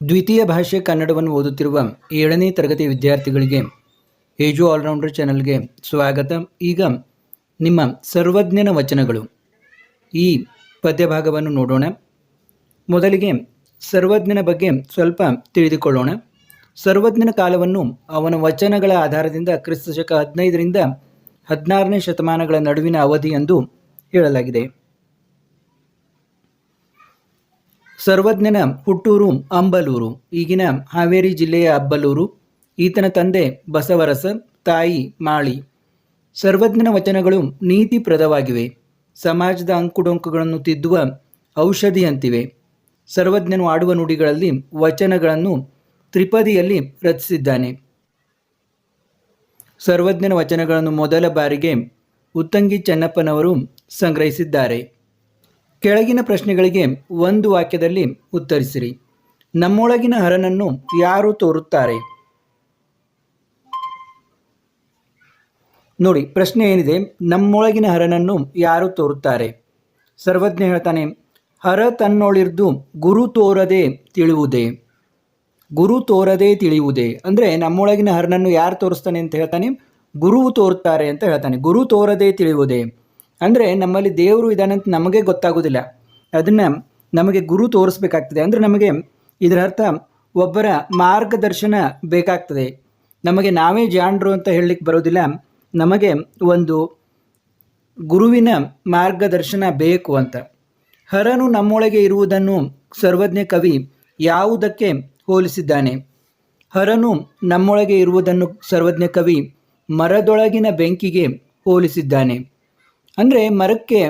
ದ್ವಿತೀಯ ಭಾಷೆ ಕನ್ನಡವನ್ನು ಓದುತ್ತಿರುವ ಏಳನೇ ತರಗತಿ ವಿದ್ಯಾರ್ಥಿಗಳಿಗೆ ಏಜು ಆಲ್ರೌಂಡರ್ ಚಾನಲ್ಗೆ ಸ್ವಾಗತ. ಈಗ ನಿಮ್ಮ ಸರ್ವಜ್ಞನ ವಚನಗಳು. ಈ ಪದ್ಯಭಾಗವನ್ನು ನೋಡೋಣ. ಮೊದಲಿಗೆ ಸರ್ವಜ್ಞನ ಬಗ್ಗೆ ಸ್ವಲ್ಪ ತಿಳಿದುಕೊಳ್ಳೋಣ. ಸರ್ವಜ್ಞನ ಕಾಲವನ್ನು ಅವನ ವಚನಗಳ ಆಧಾರದಿಂದ ಕ್ರಿಸ್ತ ಶಕ ಹದಿನೈದರಿಂದ ಹದಿನಾರನೇ ಶತಮಾನಗಳ ನಡುವಿನ ಅವಧಿ ಎಂದು ಹೇಳಲಾಗಿದೆ. ಸರ್ವಜ್ಞನ ಹುಟ್ಟೂರು ಅಂಬಲೂರು, ಈಗಿನ ಹಾವೇರಿ ಜಿಲ್ಲೆಯ ಅಬ್ಬಲೂರು, ಈತನ ತಂದೆ ಬಸವರಸ, ತಾಯಿ ಮಾಳಿ. ಸರ್ವಜ್ಞನ ವಚನಗಳು ನೀತಿಪ್ರದವಾಗಿವೆ. ಸಮಾಜದ ಅಂಕುಡೊಂಕುಗಳನ್ನು ತಿದ್ದುವ ಔಷಧಿಯಂತಿವೆ. ಸರ್ವಜ್ಞನು ಆಡುವ ನುಡಿಗಳಲ್ಲಿ ವಚನಗಳನ್ನು ತ್ರಿಪದಿಯಲ್ಲಿ ರಚಿಸಿದ್ದಾನೆ. ಸರ್ವಜ್ಞನ ವಚನಗಳನ್ನು ಮೊದಲ ಬಾರಿಗೆ ಉತ್ತಂಗಿ ಚೆನ್ನಪ್ಪನವರು ಸಂಗ್ರಹಿಸಿದ್ದಾರೆ. ಕೆಳಗಿನ ಪ್ರಶ್ನೆಗಳಿಗೆ ಒಂದು ವಾಕ್ಯದಲ್ಲಿ ಉತ್ತರಿಸಿರಿ. ನಮ್ಮೊಳಗಿನ ಹರನನ್ನು ಯಾರು ತೋರುತ್ತಾರೆ? ನೋಡಿ, ಪ್ರಶ್ನೆ ಏನಿದೆ? ನಮ್ಮೊಳಗಿನ ಹರನನ್ನು ಯಾರು ತೋರುತ್ತಾರೆ? ಸರ್ವಜ್ಞ ಹೇಳ್ತಾನೆ, ಹರ ತನ್ನೊಳಿರ್ದು ಗುರು ತೋರದೆ ತಿಳಿಯುವುದೇ. ಗುರು ತೋರದೆ ತಿಳಿಯುವುದೇ. ಅಂದರೆ ನಮ್ಮೊಳಗಿನ ಹರನನ್ನು ಯಾರು ತೋರಿಸ್ತಾನೆ ಅಂತ ಹೇಳ್ತಾನೆ? ಗುರು ತೋರುತ್ತಾರೆ ಅಂತ ಹೇಳ್ತಾನೆ. ಗುರು ತೋರದೆ ತಿಳಿಯುವುದೇ. ಅಂದರೆ ನಮ್ಮಲ್ಲಿ ದೇವರು ಇದ್ದಾನೆ ಅಂತ ನಮಗೆ ಗೊತ್ತಾಗೋದಿಲ್ಲ. ಅದನ್ನು ನಮಗೆ ಗುರು ತೋರಿಸ್ಬೇಕಾಗ್ತದೆ. ಅಂದರೆ ನಮಗೆ ಇದರ ಅರ್ಥ ಒಬ್ಬರ ಮಾರ್ಗದರ್ಶನ ಬೇಕಾಗ್ತದೆ. ನಮಗೆ ನಾವೇ ಜಾಣರು ಅಂತ ಹೇಳಲಿಕ್ಕೆ ಬರೋದಿಲ್ಲ. ನಮಗೆ ಒಂದು ಗುರುವಿನ ಮಾರ್ಗದರ್ಶನ ಬೇಕು ಅಂತ. ಹರನು ನಮ್ಮೊಳಗೆ ಇರುವುದನ್ನು ಸರ್ವಜ್ಞ ಕವಿ ಯಾವುದಕ್ಕೆ ಹೋಲಿಸಿದ್ದಾನೆ? ಹರನು ನಮ್ಮೊಳಗೆ ಇರುವುದನ್ನು ಸರ್ವಜ್ಞ ಕವಿ ಮರದೊಳಗಿನ ಬೆಂಕಿಗೆ ಹೋಲಿಸಿದ್ದಾನೆ. ಅಂದರೆ ಮರಕ್ಕೆ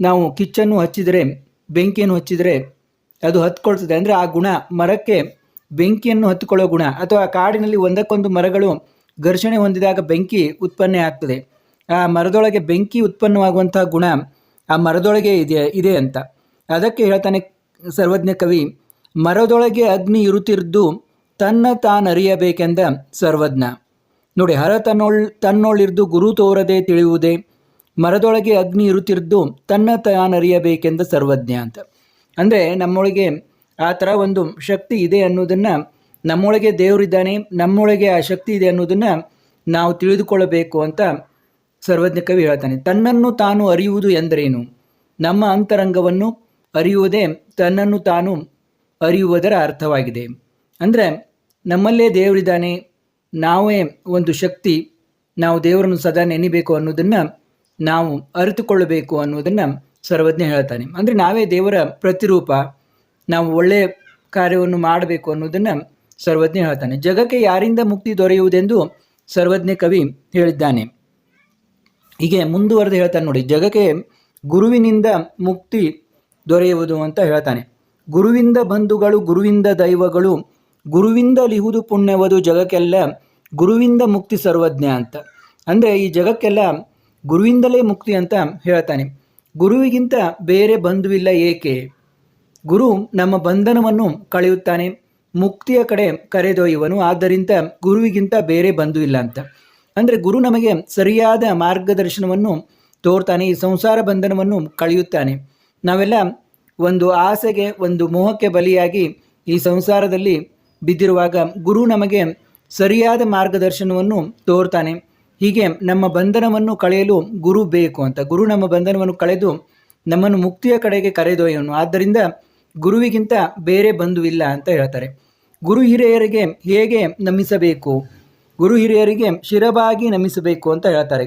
ನಾವು ಕಿಚ್ಚನ್ನು ಹಚ್ಚಿದರೆ, ಬೆಂಕಿಯನ್ನು ಹಚ್ಚಿದರೆ ಅದು ಹತ್ಕೊಳ್ತದೆ. ಅಂದರೆ ಆ ಗುಣ, ಮರಕ್ಕೆ ಬೆಂಕಿಯನ್ನು ಹತ್ಕೊಳ್ಳೋ ಗುಣ. ಅಥವಾ ಕಾಡಿನಲ್ಲಿ ಒಂದಕ್ಕೊಂದು ಮರಗಳು ಘರ್ಷಣೆ ಹೊಂದಿದಾಗ ಬೆಂಕಿ ಉತ್ಪನ್ನ ಆಗ್ತದೆ. ಆ ಮರದೊಳಗೆ ಬೆಂಕಿ ಉತ್ಪನ್ನವಾಗುವಂತಹ ಗುಣ ಆ ಮರದೊಳಗೆ ಇದೆ ಇದೆ ಅಂತ. ಅದಕ್ಕೆ ಹೇಳ್ತಾನೆ ಸರ್ವಜ್ಞ ಕವಿ, ಮರದೊಳಗೆ ಅಗ್ನಿ ಇರುತ್ತಿದ್ದು ತನ್ನ ತಾನರಿಯಬೇಕೆಂದ ಸರ್ವಜ್ಞ. ನೋಡಿ, ಹರ ತನ್ನೊಳ್, ತನ್ನೊಳಿರ್ದು ಗುರು ತೋರದೆ ತಿಳಿಯುವುದೇ ಮರದೊಳಗೆ ಅಗ್ನಿ ಇರುತ್ತಿದ್ದು ತನ್ನ ತಾನರಿಯಬೇಕೆಂದ ಸರ್ವಜ್ಞ ಅಂತ. ಅಂದರೆ ನಮ್ಮೊಳಗೆ ಆ ಥರ ಒಂದು ಶಕ್ತಿ ಇದೆ ಅನ್ನೋದನ್ನು ನಮ್ಮೊಳಗೆ ದೇವರಿದ್ದಾನೆ ನಮ್ಮೊಳಗೆ ಆ ಶಕ್ತಿ ಇದೆ ಅನ್ನೋದನ್ನು ನಾವು ತಿಳಿದುಕೊಳ್ಳಬೇಕು ಅಂತ ಸರ್ವಜ್ಞ ಕವಿ ಹೇಳ್ತಾನೆ. ತನ್ನನ್ನು ತಾನು ಅರಿಯುವುದು ಎಂದರೇನು? ನಮ್ಮ ಅಂತರಂಗವನ್ನು ಅರಿಯುವುದೇ ತನ್ನನ್ನು ತಾನು ಅರಿಯುವುದರ ಅರ್ಥವಾಗಿದೆ. ಅಂದರೆ ನಮ್ಮಲ್ಲೇ ದೇವರಿದ್ದಾನೆ, ನಾವೇ ಒಂದು ಶಕ್ತಿ, ನಾವು ದೇವರನ್ನು ಸದಾ ನೆನಿಬೇಕು ಅನ್ನೋದನ್ನು ನಾವು ಅರಿತುಕೊಳ್ಳಬೇಕು ಅನ್ನೋದನ್ನು ಸರ್ವಜ್ಞ ಹೇಳ್ತಾನೆ. ಅಂದರೆ ನಾವೇ ದೇವರ ಪ್ರತಿರೂಪ, ನಾವು ಒಳ್ಳೆಯ ಕಾರ್ಯವನ್ನು ಮಾಡಬೇಕು ಅನ್ನೋದನ್ನು ಸರ್ವಜ್ಞ ಹೇಳ್ತಾನೆ. ಜಗಕ್ಕೆ ಯಾರಿಂದ ಮುಕ್ತಿ ದೊರೆಯುವುದೆಂದು ಸರ್ವಜ್ಞ ಕವಿ ಹೇಳಿದ್ದಾನೆ. ಹೀಗೆ ಮುಂದುವರೆದು ಹೇಳ್ತಾನೆ ನೋಡಿ, ಜಗಕ್ಕೆ ಗುರುವಿನಿಂದ ಮುಕ್ತಿ ದೊರೆಯುವುದು ಅಂತ ಹೇಳ್ತಾನೆ. ಗುರುವಿಂದ ಬಂಧುಗಳು, ಗುರುವಿಂದ ದೈವಗಳು, ಗುರುವಿಂದ ಲಿಹುದು ಪುಣ್ಯವದು ಜಗಕ್ಕೆಲ್ಲ ಗುರುವಿಂದ ಮುಕ್ತಿ ಸರ್ವಜ್ಞ ಅಂತ. ಅಂದರೆ ಈ ಜಗಕ್ಕೆಲ್ಲ ಗುರುವಿಂದಲೇ ಮುಕ್ತಿ ಅಂತ ಹೇಳ್ತಾನೆ. ಗುರುವಿಗಿಂತ ಬೇರೆ ಬಂಧುವಿಲ್ಲ ಏಕೆ? ಗುರು ನಮ್ಮ ಬಂಧನವನ್ನು ಕಳೆಯುತ್ತಾನೆ. ಮುಕ್ತಿಯ ಕಡೆ ಕರೆದೊಯ್ಯುವನು, ಆದ್ದರಿಂದ ಗುರುವಿಗಿಂತ ಬೇರೆ ಬಂಧು ಇಲ್ಲ ಅಂತ. ಅಂದರೆ ಗುರು ನಮಗೆ ಸರಿಯಾದ ಮಾರ್ಗದರ್ಶನವನ್ನು ತೋರ್ತಾನೆ, ಈ ಸಂಸಾರ ಬಂಧನವನ್ನು ಕಳೆಯುತ್ತಾನೆ. ನಾವೆಲ್ಲ ಒಂದು ಆಸೆಗೆ, ಒಂದು ಮೋಹಕ್ಕೆ ಬಲಿಯಾಗಿ ಈ ಸಂಸಾರದಲ್ಲಿ ಬಿದ್ದಿರುವಾಗ ಗುರು ನಮಗೆ ಸರಿಯಾದ ಮಾರ್ಗದರ್ಶನವನ್ನು ತೋರ್ತಾನೆ. ಹೀಗೆ ನಮ್ಮ ಬಂಧನವನ್ನು ಕಳೆಯಲು ಗುರು ಬೇಕು ಅಂತ. ಗುರು ನಮ್ಮ ಬಂಧನವನ್ನು ಕಳೆದು ನಮ್ಮನ್ನು ಮುಕ್ತಿಯ ಕಡೆಗೆ ಕರೆದೊಯ್ಯವನು ಆದ್ದರಿಂದ ಗುರುವಿಗಿಂತ ಬೇರೆ ಬಂಧುವಿಲ್ಲ ಅಂತ ಹೇಳ್ತಾರೆ. ಗುರು ಹಿರಿಯರಿಗೆ ಹೇಗೆ ನಮಿಸಬೇಕು? ಗುರು ಹಿರಿಯರಿಗೆ ಶಿರಬಾಗಿ ನಮಿಸಬೇಕು ಅಂತ ಹೇಳ್ತಾರೆ.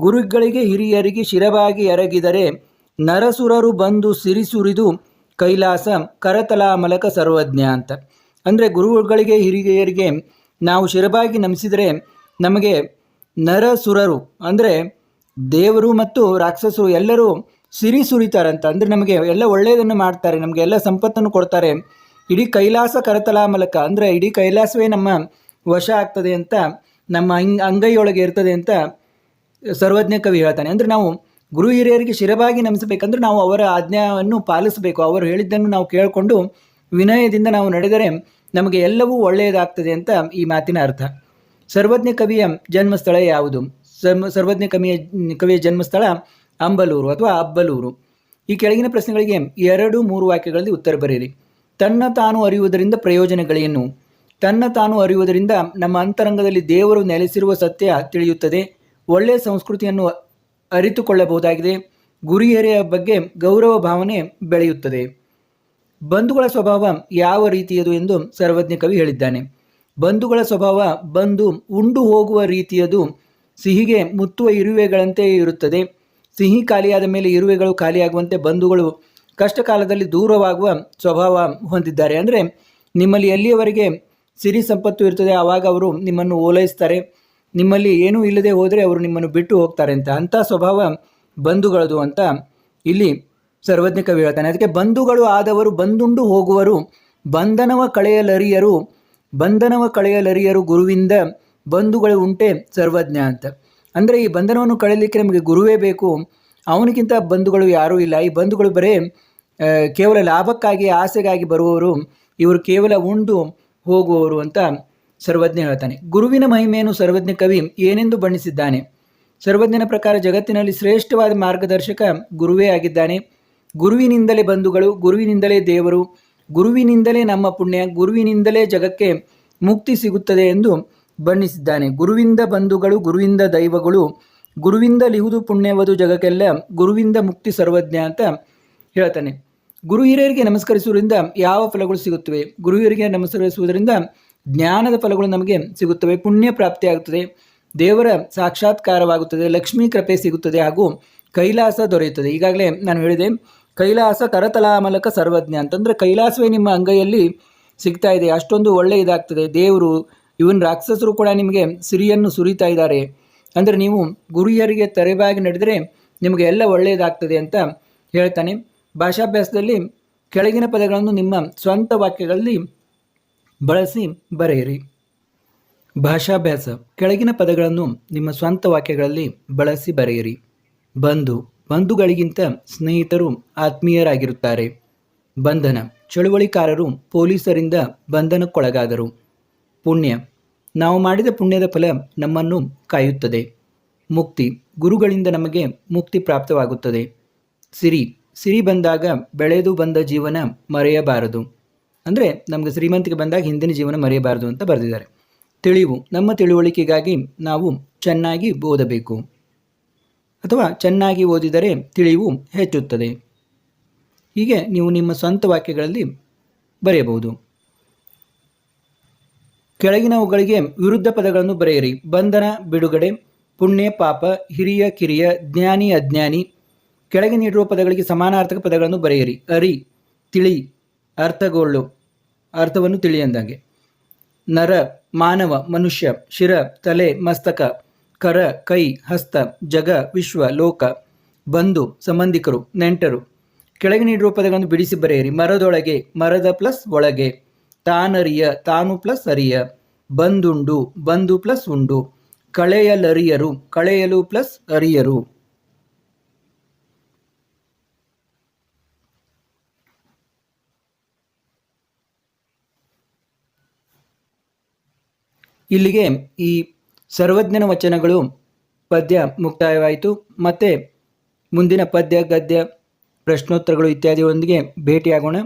ಗುರುಗಳಿಗೆ ಹಿರಿಯರಿಗೆ ಶಿರಬಾಗಿ ಎರಗಿದರೆ ನರಸುರರು ಬಂದು ಸಿರಿಸುರಿದು ಕೈಲಾಸ ಕರತಲಾಮಲಕ ಸರ್ವಜ್ಞ ಅಂತ. ಅಂದರೆ ಗುರುಗಳಿಗೆ ಹಿರಿಯರಿಗೆ ನಾವು ಶಿರಬಾಗಿ ನಮಿಸಿದರೆ ನಮಗೆ ನರಸುರರು. ಅಂದರೆ ದೇವರು ಮತ್ತು ರಾಕ್ಷಸರು ಎಲ್ಲರೂ ಸಿರಿ ಸುರಿತಾರಂತ ಅಂದರೆ ನಮಗೆ ಎಲ್ಲ ಒಳ್ಳೆಯದನ್ನು ಮಾಡ್ತಾರೆ, ನಮಗೆ ಎಲ್ಲ ಸಂಪತ್ತನ್ನು ಕೊಡ್ತಾರೆ. ಇಡೀ ಕೈಲಾಸ ಕರತಲಾ ಮೂಲಕ, ಅಂದರೆ ಇಡೀ ಕೈಲಾಸವೇ ನಮ್ಮ ವಶ ಆಗ್ತದೆ ಅಂತ, ನಮ್ಮ ಅಂಗ್, ಅಂಗೈಯೊಳಗೆ ಇರ್ತದೆ ಅಂತ ಸರ್ವಜ್ಞ ಕವಿ ಹೇಳ್ತಾನೆ. ಅಂದರೆ ನಾವು ಗುರು ಹಿರಿಯರಿಗೆ ಶಿರವಾಗಿ ನಮಿಸಬೇಕಂದ್ರೆ ನಾವು ಅವರ ಆಜ್ಞೆಯನ್ನು ಪಾಲಿಸಬೇಕು. ಅವರು ಹೇಳಿದ್ದನ್ನು ನಾವು ಕೇಳಿಕೊಂಡು ವಿನಯದಿಂದ ನಾವು ನಡೆದರೆ ನಮಗೆ ಎಲ್ಲವೂ ಒಳ್ಳೆಯದಾಗ್ತದೆ ಅಂತ ಈ ಮಾತಿನ ಅರ್ಥ. ಸರ್ವಜ್ಞ ಕವಿಯ ಜನ್ಮಸ್ಥಳ ಯಾವುದು? ಸರ್ವ ಸರ್ವಜ್ಞ ಕವಿಯ ಕವಿಯ ಜನ್ಮಸ್ಥಳ ಅಂಬಲೂರು ಅಥವಾ ಅಬ್ಬಲೂರು. ಈ ಕೆಳಗಿನ ಪ್ರಶ್ನೆಗಳಿಗೆ ಎರಡು, ಮೂರು ವಾಕ್ಯಗಳಲ್ಲಿ ಉತ್ತರ ಬರೆಯಿರಿ. ತನ್ನ ತಾನು ಅರಿಯುವುದರಿಂದ ಪ್ರಯೋಜನಗಳೇನು? ತನ್ನ ತಾನು ಅರಿಯುವುದರಿಂದ ನಮ್ಮ ಅಂತರಂಗದಲ್ಲಿ ದೇವರು ನೆಲೆಸಿರುವ ಸತ್ಯ ತಿಳಿಯುತ್ತದೆ. ಒಳ್ಳೆಯ ಸಂಸ್ಕೃತಿಯನ್ನು ಅರಿತುಕೊಳ್ಳಬಹುದಾಗಿದೆ. ಗುರಿಯರೆಯ ಬಗ್ಗೆ ಗೌರವ ಭಾವನೆ ಬೆಳೆಯುತ್ತದೆ. ಬಂಧುಗಳ ಸ್ವಭಾವ ಯಾವ ರೀತಿಯದು ಎಂದು ಸರ್ವಜ್ಞ ಕವಿ ಹೇಳಿದ್ದಾನೆ. ಬಂಧುಗಳ ಸ್ವಭಾವ ಬಂದು ಉಂಡು ಹೋಗುವ ರೀತಿಯದು ಸಿಹಿಗೆ ಮುತ್ತುವ ಇರುವೆಗಳಂತೆ ಇರುತ್ತದೆ. ಸಿಹಿ ಖಾಲಿಯಾದ ಮೇಲೆ ಇರುವೆಗಳು ಖಾಲಿಯಾಗುವಂತೆ ಬಂಧುಗಳು ಕಷ್ಟ ಕಾಲದಲ್ಲಿ ದೂರವಾಗುವ ಸ್ವಭಾವ ಹೊಂದಿದ್ದಾರೆ. ಅಂದರೆ ನಿಮ್ಮಲ್ಲಿ ಎಲ್ಲಿಯವರೆಗೆ ಸಿರಿ ಸಂಪತ್ತು ಇರ್ತದೆ, ಆವಾಗ ಅವರು ನಿಮ್ಮನ್ನು ಓಲೈಸ್ತಾರೆ. ನಿಮ್ಮಲ್ಲಿ ಏನೂ ಇಲ್ಲದೆ ಹೋದರೆ ಅವರು ನಿಮ್ಮನ್ನು ಬಿಟ್ಟು ಹೋಗ್ತಾರೆ ಅಂತ, ಅಂಥ ಸ್ವಭಾವ ಬಂಧುಗಳದು ಅಂತ ಇಲ್ಲಿ ಸರ್ವಜ್ಞ ಕವಿ ಹೇಳ್ತಾನೆ. ಅದಕ್ಕೆ ಬಂಧುಗಳು ಆದವರು ಬಂದುಂಡು ಹೋಗುವರು, ಬಂಧನವ ಕಳೆಯಲರಿಯರು ಬಂಧನವ ಕಳೆಯಲರಿಯರು ಗುರುವಿಂದ ಬಂಧುಗಳು ಉಂಟೆ ಸರ್ವಜ್ಞ ಅಂತ. ಅಂದರೆ ಈ ಬಂಧನವನ್ನು ಕಳೆಯಲಿಕ್ಕೆ ನಮಗೆ ಗುರುವೇ ಬೇಕು. ಅವನಿಗಿಂತ ಬಂಧುಗಳು ಯಾರೂ ಇಲ್ಲ. ಈ ಬಂಧುಗಳು ಬರೇ ಕೇವಲ ಲಾಭಕ್ಕಾಗಿ, ಆಸೆಗಾಗಿ ಬರುವವರು. ಇವರು ಕೇವಲ ಉಂಡು ಹೋಗುವವರು ಅಂತ ಸರ್ವಜ್ಞ ಹೇಳ್ತಾನೆ. ಗುರುವಿನ ಮಹಿಮೆಯನ್ನು ಸರ್ವಜ್ಞ ಕವಿ ಏನೆಂದು ಬಣ್ಣಿಸಿದ್ದಾನೆ. ಸರ್ವಜ್ಞನ ಪ್ರಕಾರ ಜಗತ್ತಿನಲ್ಲಿ ಶ್ರೇಷ್ಠವಾದ ಮಾರ್ಗದರ್ಶಕ ಗುರುವೇ ಆಗಿದ್ದಾನೆ. ಗುರುವಿನಿಂದಲೇ ಬಂಧುಗಳು, ಗುರುವಿನಿಂದಲೇ ದೇವರು ಗುರುವಿನಿಂದಲೇ ನಮ್ಮ ಪುಣ್ಯ, ಗುರುವಿನಿಂದಲೇ ಜಗಕ್ಕೆ ಮುಕ್ತಿ ಸಿಗುತ್ತದೆ ಎಂದು ಬಣ್ಣಿಸಿದ್ದಾನೆ. ಗುರುವಿಂದ ಬಂಧುಗಳು, ಗುರುವಿಂದ ದೈವಗಳು, ಗುರುವಿಂದ ಲಿಹುದು ಪುಣ್ಯವದು ಜಗಕ್ಕೆಲ್ಲ ಗುರುವಿಂದ ಮುಕ್ತಿ ಸರ್ವಜ್ಞ ಅಂತ ಹೇಳ್ತಾನೆ. ಗುರು ಹಿರಿಯರಿಗೆ ನಮಸ್ಕರಿಸುವುದರಿಂದ ಯಾವ ಫಲಗಳು ಸಿಗುತ್ತವೆ? ಗುರು ಹಿರಿಯರಿಗೆ ನಮಸ್ಕರಿಸುವುದರಿಂದ ಜ್ಞಾನದ ಫಲಗಳು ನಮಗೆ ಸಿಗುತ್ತವೆ, ಪುಣ್ಯ ಪ್ರಾಪ್ತಿಯಾಗುತ್ತದೆ, ದೇವರ ಸಾಕ್ಷಾತ್ಕಾರವಾಗುತ್ತದೆ, ಲಕ್ಷ್ಮೀ ಕೃಪೆ ಸಿಗುತ್ತದೆ ಹಾಗೂ ಕೈಲಾಸ ದೊರೆಯುತ್ತದೆ. ಈಗಾಗಲೇ ನಾನು ಹೇಳಿದೆ ಕೈಲಾಸ ಕರತಲಾಮಲಕ ಸರ್ವಜ್ಞ ಅಂತಂದರೆ ಕೈಲಾಸವೇ ನಿಮ್ಮ ಅಂಗೈಯಲ್ಲಿ ಸಿಗ್ತಾ ಇದೆ. ಅಷ್ಟೊಂದು ಒಳ್ಳೆ ಇದಾಗ್ತದೆ. ದೇವರು, ಇವನ್ ರಾಕ್ಷಸರು ಕೂಡ ನಿಮಗೆ ಸಿರಿಯನ್ನು ಸುರಿತಾ ಇದ್ದಾರೆ. ಅಂದರೆ ನೀವು ಗುರಿಯರಿಗೆ ತೆರೆವಾಗಿ ನಡೆದರೆ ನಿಮಗೆ ಎಲ್ಲ ಒಳ್ಳೆಯದಾಗ್ತದೆ ಅಂತ ಹೇಳ್ತಾನೆ. ಭಾಷಾಭ್ಯಾಸದಲ್ಲಿ ಕೆಳಗಿನ ಪದಗಳನ್ನು ನಿಮ್ಮ ಸ್ವಂತ ವಾಕ್ಯಗಳಲ್ಲಿ ಬಳಸಿ ಬರೆಯಿರಿ. ಭಾಷಾಭ್ಯಾಸ, ಕೆಳಗಿನ ಪದಗಳನ್ನು ನಿಮ್ಮ ಸ್ವಂತ ವಾಕ್ಯಗಳಲ್ಲಿ ಬಳಸಿ ಬರೆಯಿರಿ. ಬಂಧು ಬಂಧುಗಳಿಗಿಂತ ಸ್ನೇಹಿತರು ಆತ್ಮೀಯರಾಗಿರುತ್ತಾರೆ. ಬಂಧನ, ಚಳುವಳಿಕಾರರು ಪೊಲೀಸರಿಂದ ಬಂಧನಕ್ಕೊಳಗಾದರು. ಪುಣ್ಯ, ನಾವು ಮಾಡಿದ ಪುಣ್ಯದ ಫಲ ನಮ್ಮನ್ನು ಕಾಯುತ್ತದೆ. ಮುಕ್ತಿ, ಗುರುಗಳಿಂದ ನಮಗೆ ಮುಕ್ತಿ ಪ್ರಾಪ್ತವಾಗುತ್ತದೆ. ಸಿರಿ ಸಿರಿ ಬಂದಾಗ ಬೆಳೆದು ಬಂದ ಜೀವನ ಮರೆಯಬಾರದು. ಅಂದರೆ ನಮಗೆ ಶ್ರೀಮಂತಿಗೆ ಬಂದಾಗ ಹಿಂದಿನ ಜೀವನ ಮರೆಯಬಾರದು ಅಂತ ಬರೆದಿದ್ದಾರೆ. ತಿಳಿವು, ನಮ್ಮ ತಿಳುವಳಿಕೆಗಾಗಿ ನಾವು ಚೆನ್ನಾಗಿ ಓದಬೇಕು. ಅಥವಾ ಚೆನ್ನಾಗಿ ಓದಿದರೆ ತಿಳಿವು ಹೆಚ್ಚುತ್ತದೆ. ಹೀಗೆ ನೀವು ನಿಮ್ಮ ಸ್ವಂತ ವಾಕ್ಯಗಳಲ್ಲಿ ಬರೆಯಬಹುದು. ಕೆಳಗಿನವುಗಳಿಗೆ ವಿರುದ್ಧ ಪದಗಳನ್ನು ಬರೆಯಿರಿ. ಬಂಧನ, ಬಿಡುಗಡೆ, ಪುಣ್ಯ, ಪಾಪ, ಹಿರಿಯ, ಕಿರಿಯ, ಜ್ಞಾನಿ, ಅಜ್ಞಾನಿ. ಕೆಳಗೆ ನೀಡಿರುವ ಪದಗಳಿಗೆ ಸಮಾನಾರ್ಥಕ ಪದಗಳನ್ನು ಬರೆಯಿರಿ. ಅರಿ, ತಿಳಿ, ಅರ್ಥಗೊಳ್ಳು. ಅರ್ಥವನ್ನು ತಿಳಿಯಂದಾಗೆ ನರ, ಮಾನವ, ಮನುಷ್ಯ, ಶಿರ, ತಲೆ, ಮಸ್ತಕ. ಕರ, ಕೈ, ಹಸ್ತ, ಜಗ, ವಿಶ್ವ, ಲೋಕ, ಬಂಧು, ಸಂಬಂಧಿಕರು, ನೆಂಟರು. ಕೆಳಗೆ ನೀಡಿರುವ ಪದಗಳನ್ನು ಬಿಡಿಸಿ ಬರೆಯಿರಿ. ಮರದೊಳಗೆ, ಮರದ ಪ್ಲಸ್ ಒಳಗೆ, ತಾನರಿಯ, ತಾನು ಪ್ಲಸ್ ಅರಿಯ, ಬಂದುಂಡು ಬಂದು ಪ್ಲಸ್ ಉಂಡು, ಕಳೆಯಲರಿಯರು, ಕಳೆಯಲು ಪ್ಲಸ್ ಅರಿಯರು. ಇಲ್ಲಿಗೆ ಈ ಸರ್ವಜ್ಞನ ವಚನಗಳು ಪದ್ಯ ಮುಕ್ತಾಯವಾಯಿತು. ಮತ್ತೆ ಮುಂದಿನ ಪದ್ಯ ಗದ್ಯ ಪ್ರಶ್ನೋತ್ತರಗಳು ಇತ್ಯಾದಿಗಳೊಂದಿಗೆ ಭೇಟಿಯಾಗೋಣ.